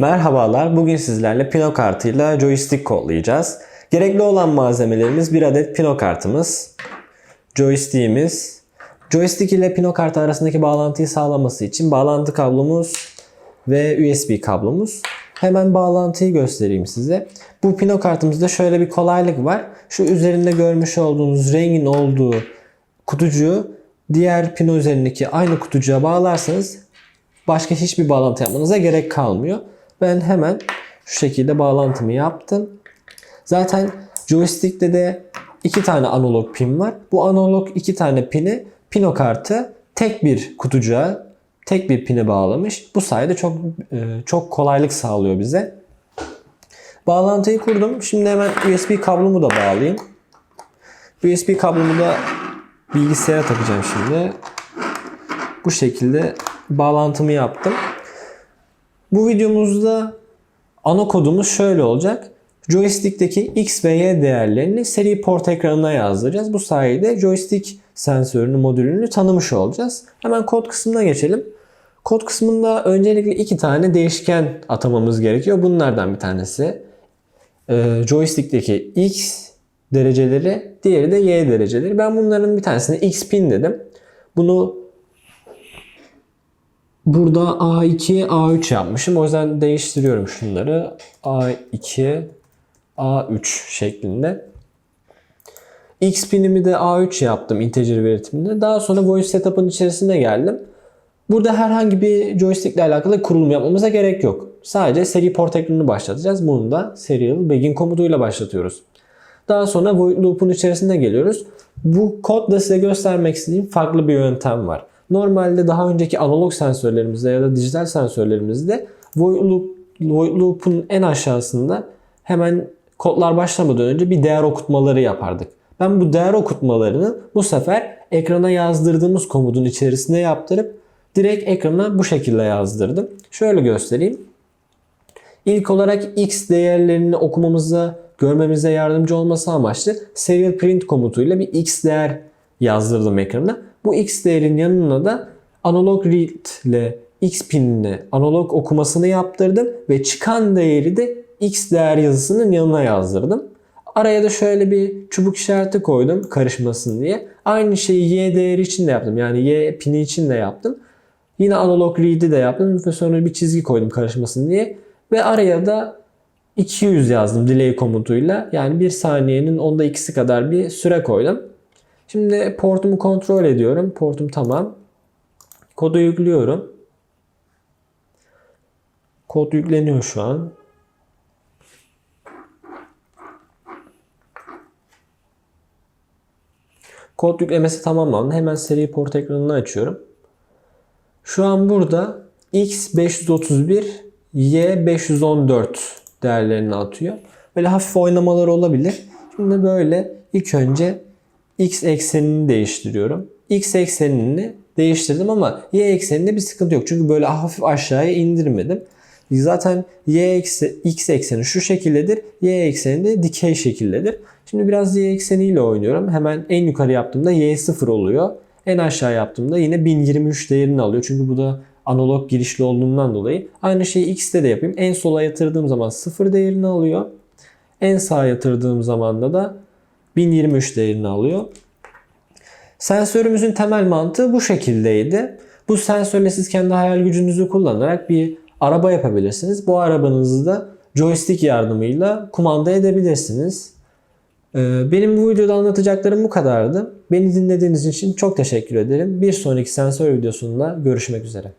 Merhabalar, bugün sizlerle Pino kartıyla joystick kodlayacağız. Gerekli olan malzemelerimiz bir adet Pino kartımız, joystick'imiz, joystick ile Pino kartı arasındaki bağlantıyı sağlaması için bağlantı kablomuz ve USB kablomuz. Hemen bağlantıyı göstereyim size. Bu Pino kartımızda şöyle bir kolaylık var. Şu üzerinde görmüş olduğunuz rengin olduğu kutucuğu diğer Pino üzerindeki aynı kutucuğa bağlarsanız başka hiçbir bağlantı yapmanıza gerek kalmıyor. Ben hemen şu şekilde bağlantımı yaptım. Zaten joystick'te de iki tane analog pin var. Bu analog iki tane pini Pino kartı tek bir kutucuğa, tek bir pine bağlamış. Bu sayede çok e, çok kolaylık sağlıyor bize. Bağlantıyı kurdum. Şimdi hemen USB kablomu da bağlayayım. USB kablomu da bilgisayara takacağım şimdi. Bu şekilde bağlantımı yaptım. Bu videomuzda ana kodumuz şöyle olacak. Joystick'teki X ve Y değerlerini seri port ekranına yazdıracağız. Bu sayede joystick sensörünü, modülünü tanımış olacağız. Hemen kod kısmına geçelim. Kod kısmında öncelikle iki tane değişken atamamız gerekiyor. Bunlardan bir tanesi e, joystick'teki X dereceleri, diğeri de Y dereceleri. Ben bunların bir tanesine X pin dedim. Bunu burada A2, A3 yapmışım. O yüzden değiştiriyorum şunları. A2, A3 şeklinde. X pinimi de A3 yaptım integer veritiminde. Daha sonra voice setup'ın içerisine geldim. Burada herhangi bir joystick ile alakalı kurulum yapmamıza gerek yok. Sadece seri port ekranını başlatacağız. Bunu da serial begin komutuyla başlatıyoruz. Daha sonra void loop'un içerisine geliyoruz. Bu kodla size göstermek istediğim farklı bir yöntem var. Normalde daha önceki analog sensörlerimizde ya da dijital sensörlerimizde void, loop, void loop'un en aşağısında hemen kodlar başlamadan önce bir değer okutmaları yapardık. Ben bu değer okutmalarını bu sefer ekrana yazdırdığımız komutun içerisine yaptırıp direkt ekrana bu şekilde yazdırdım. Şöyle göstereyim. İlk olarak x değerlerini okumamıza, görmemize yardımcı olması amaçlı serial print komutuyla bir x değer yazdırdım ekrana. Bu x değerin yanına da analog read ile x pinine analog okumasını yaptırdım ve çıkan değeri de x değer yazısının yanına yazdırdım. Araya da şöyle bir çubuk işareti koydum karışmasın diye. Aynı şeyi y değeri için de yaptım. Yani y pini için de yaptım. Yine analog read'i de yaptım ve sonra bir çizgi koydum karışmasın diye. Ve araya da 200 yazdım delay komutuyla. Yani 1 saniyenin onda ikisi kadar bir süre koydum. Şimdi portumu kontrol ediyorum. Portum tamam. Kodu yüklüyorum. Kod yükleniyor şu an. Kod yüklemesi tamamlandı. Hemen seri port ekranını açıyorum. Şu an burada X 531, Y 514 değerlerini atıyor. Böyle hafif oynamalar olabilir. Şimdi böyle ilk önce X eksenini değiştiriyorum. X eksenini değiştirdim ama Y ekseninde bir sıkıntı yok. Çünkü böyle hafif aşağıya indirmedim. Zaten Y ekse, X ekseni şu şekildedir. Y ekseni de dikey şekildedir. Şimdi biraz Y ekseniyle oynuyorum. Hemen en yukarı yaptığımda Y 0 oluyor. En aşağı yaptığımda yine 1023 değerini alıyor. Çünkü bu da analog girişli olduğundan dolayı. Aynı şeyi X'te de yapayım. En sola yatırdığım zaman 0 değerini alıyor. En sağa yatırdığım zaman da 1023 değerini alıyor. Sensörümüzün temel mantığı bu şekildeydi. Bu sensörle siz kendi hayal gücünüzü kullanarak bir araba yapabilirsiniz. Bu arabanızı da joystick yardımıyla kumanda edebilirsiniz. Ee, Benim bu videoda anlatacaklarım bu kadardı. Beni dinlediğiniz için çok teşekkür ederim. Bir sonraki sensör videosunda görüşmek üzere.